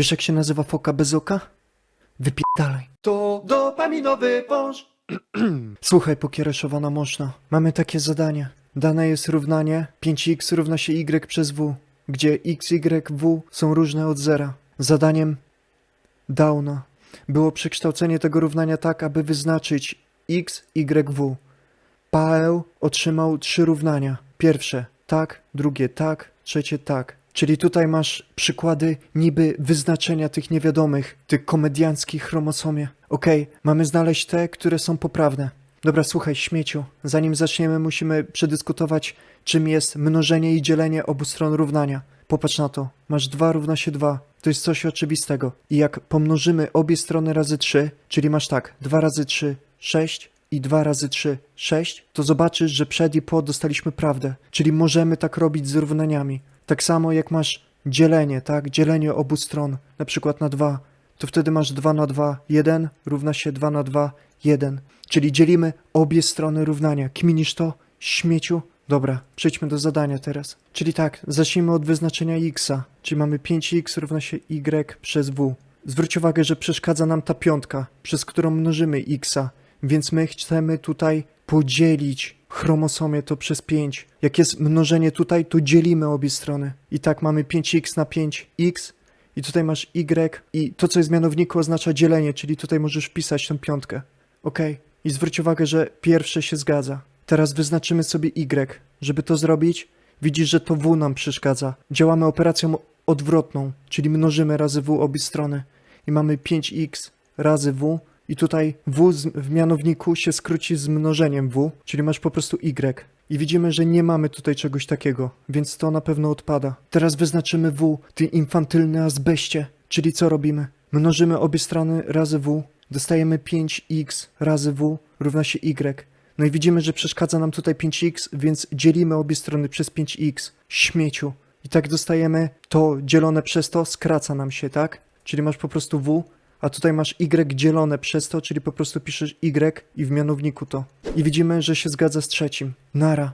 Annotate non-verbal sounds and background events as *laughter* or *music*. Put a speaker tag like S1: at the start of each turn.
S1: Wiesz jak się nazywa foka bez oka? Wypierdalaj. To dopaminowy wąż. *clears throat* Słuchaj, pokiereszowana można. Mamy takie zadanie. Dane jest równanie 5x równa się y przez w, gdzie x, y, w są różne od zera. Zadaniem Downa było przekształcenie tego równania tak, aby wyznaczyć x, y, w. Paweł otrzymał trzy równania. Pierwsze tak, drugie tak, trzecie tak. Czyli tutaj masz przykłady niby wyznaczenia tych niewiadomych, tych komedianckich chromosomie. Okej, mamy znaleźć te, które są poprawne. Dobra, słuchaj, śmieciu. Zanim zaczniemy, musimy przedyskutować, czym jest mnożenie i dzielenie obu stron równania. Popatrz na to. Masz 2 równa się 2. To jest coś oczywistego. I jak pomnożymy obie strony razy 3, czyli masz tak, 2 razy 3, 6 i 2 razy 3, 6, to zobaczysz, że przed i po dostaliśmy prawdę. Czyli możemy tak robić z równaniami. Tak samo jak masz dzielenie, tak? Dzielenie obu stron, na przykład na 2, to wtedy masz 2 na 2, 1 równa się 2 na 2, 1. Czyli dzielimy obie strony równania. Kminisz to? Śmieciu? Dobra, przejdźmy do zadania teraz. Czyli tak, zacznijmy od wyznaczenia x, czyli mamy 5x równa się y przez w. Zwróć uwagę, że przeszkadza nam ta piątka, przez którą mnożymy x, więc my chcemy tutaj podzielić chromosomie to przez 5. Jak jest mnożenie tutaj, to dzielimy obie strony. I tak mamy 5x na 5x i tutaj masz y i to, co jest w mianowniku oznacza dzielenie, czyli tutaj możesz wpisać tę piątkę. Ok. I zwróć uwagę, że pierwsze się zgadza. Teraz wyznaczymy sobie y. Żeby to zrobić, widzisz, że to w nam przeszkadza. Działamy operacją odwrotną, czyli mnożymy razy w obie strony. I mamy 5x razy w i tutaj w w mianowniku się skróci z mnożeniem w, czyli masz po prostu y. I widzimy, że nie mamy tutaj czegoś takiego, więc to na pewno odpada. Teraz wyznaczymy w, ty infantylny azbeście, czyli co robimy? Mnożymy obie strony razy w, dostajemy 5x razy w równa się y. No i widzimy, że przeszkadza nam tutaj 5x, więc dzielimy obie strony przez 5x. Śmieciu. I tak dostajemy to dzielone przez to, skraca nam się, tak? Czyli masz po prostu w, a tutaj masz y dzielone przez to, czyli po prostu piszesz y i w mianowniku to. I widzimy, że się zgadza z trzecim. Nara.